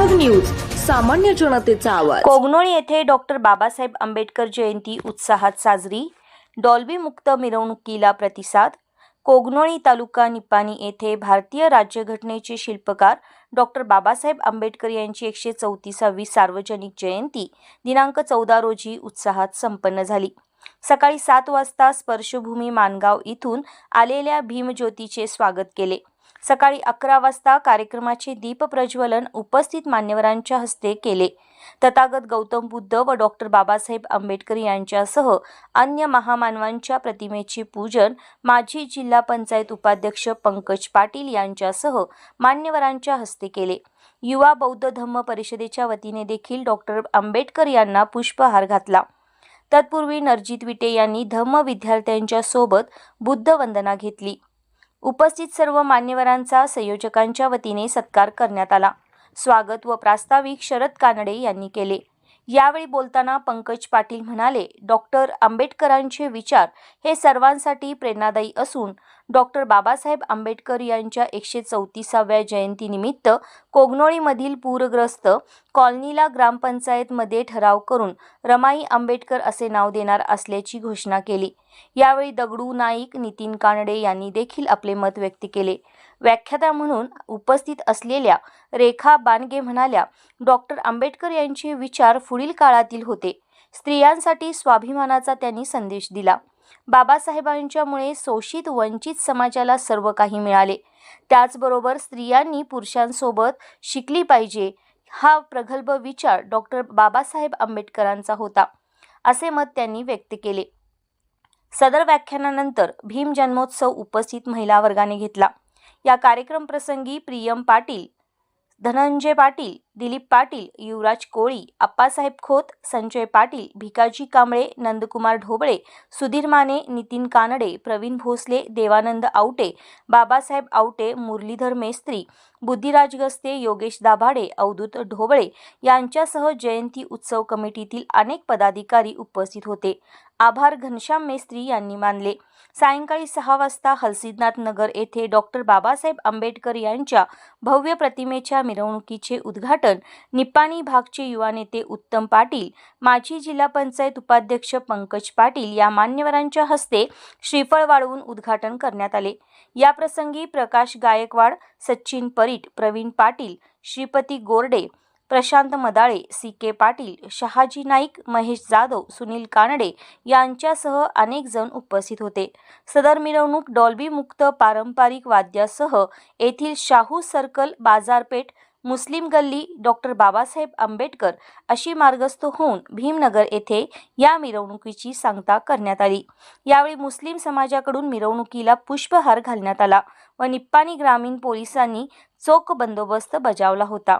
सामान्य जनतेचा आवाज. कोगनोळी येथे डॉक्टर बाबासाहेब आंबेडकर जयंती उत्साहात साजरी. डॉल्बी मुक्त मिरवणुकीला प्रतिसाद. कोगनोळी तालुका निपाणी येथे भारतीय राज्यघटनेचे शिल्पकार डॉक्टर बाबासाहेब आंबेडकर यांची एकशे चौतीसावी सार्वजनिक जयंती दिनांक चौदा रोजी उत्साहात संपन्न झाली. सकाळी सात वाजता स्पर्शभूमी मानगाव इथून आलेल्या भीमज्योतीचे स्वागत केले. सकाळी अकरा वाजता कार्यक्रमाचे दीपप्रज्वलन उपस्थित मान्यवरांच्या हस्ते केले. तथागत गौतम बुद्ध व डॉक्टर बाबासाहेब आंबेडकर यांच्यासह अन्य महामानवांच्या प्रतिमेचे पूजन माजी जिल्हा पंचायत उपाध्यक्ष पंकज पाटील यांच्यासह मान्यवरांच्या हस्ते केले. युवा बौद्ध धम्म परिषदेच्या वतीने देखील डॉक्टर आंबेडकर यांना पुष्पहार घातला. तत्पूर्वी नरजित विटे यांनी धम्म विद्यार्थ्यांच्या सोबत बुद्ध वंदना घेतली. उपस्थित सर्व मान्यवरांचा संयोजकांच्या वतीने सत्कार करण्यात आला. स्वागत व प्रास्ताविक शरद कानडे यांनी केले. यावेळी बोलताना पंकज पाटील म्हणाले डॉक्टर आंबेडकरांचे विचार हे सर्वांसाठी प्रेरणादायी असून डॉक्टर बाबासाहेब आंबेडकर यांच्या एकशे चौतीसाव्या जयंतीनिमित्त कोगनोळीमधील पूरग्रस्त कॉलनीला ग्रामपंचायतमध्ये ठराव करून रमाई आंबेडकर असे नाव देणार असल्याची घोषणा केली. यावेळी दगडू नाईक नितीन कानडे यांनी देखील आपले मत व्यक्त केले. व्याख्याता म्हणून उपस्थित असलेल्या रेखा बानगे म्हणाल्या डॉक्टर आंबेडकर यांचे विचार पुढील काळातील होते. स्त्रियांसाठी स्वाभिमानाचा त्यांनी संदेश दिला. बाबासाहेबांच्यामुळे शोषित वंचित समाजाला सर्व काही मिळाले. त्याचबरोबर स्त्रियांनी पुरुषांसोबत शिकली पाहिजे हा प्रगल्भ विचार डॉक्टर बाबासाहेब आंबेडकरांचा होता असे मत त्यांनी व्यक्त केले. सदर व्याख्यानानंतर भीम जन्मोत्सव उपस्थित महिला वर्गाने घेतला. या कार्यक्रम प्रसंगी प्रियम पाटील धनंजय पाटील दिलीप पाटील युवराज कोळी आप्पासाहेब खोत संजय पाटील भिकाजी कांबळे नंदकुमार ढोबळे सुधीर माने नितीन कानडे प्रवीण भोसले देवानंद आवटे बाबासाहेब आवटे मुरलीधर मेस्त्री बुद्धिराज गस्ते योगेश दाभाडे अवधूत ढोबळे यांच्यासह जयंती उत्सव कमिटीतील अनेक पदाधिकारी उपस्थित होते. आभार घनश्याम मेस्त्री यांनी मानले. सायंकाळी सहा वाजता हलसिद्धनाथ नगर येथे डॉक्टर बाबासाहेब आंबेडकर यांच्या भव्य प्रतिमेच्या मिरवणुकीचे उद्घाटन निपाणी भागचे युवा नेते उत्तम पाटील माजी जिल्हा पंचायत उपाध्यक्ष पंकज पाटील या मान्यवरांच्या हस्ते श्रीफळ वाढवून उद्घाटन करण्यात आले. याप्रसंगी प्रकाश गायकवाड सचिन परीट प्रवीण पाटील श्रीपती गोरडे प्रशांत मदाळे सी के पाटील शहाजी नाईक महेश जाधव सुनील कानडे यांच्यासह अनेक जण उपस्थित होते. सदर मिरवणूक डॉल्बी मुक्त पारंपरिक वाद्यासह येथील शाहू सर्कल बाजारपेठ मुस्लिम गल्ली डॉक्टर बाबासाहेब आंबेडकर अशी मार्गस्थ होऊन भीमनगर येथे या मिरवणुकीची सांगता करण्यात आली. यावेळी मुस्लिम समाजाकडून मिरवणुकीला पुष्पहार घालण्यात आला व निप्पाणी ग्रामीण पोलिसांनी चोख बंदोबस्त बजावला होता.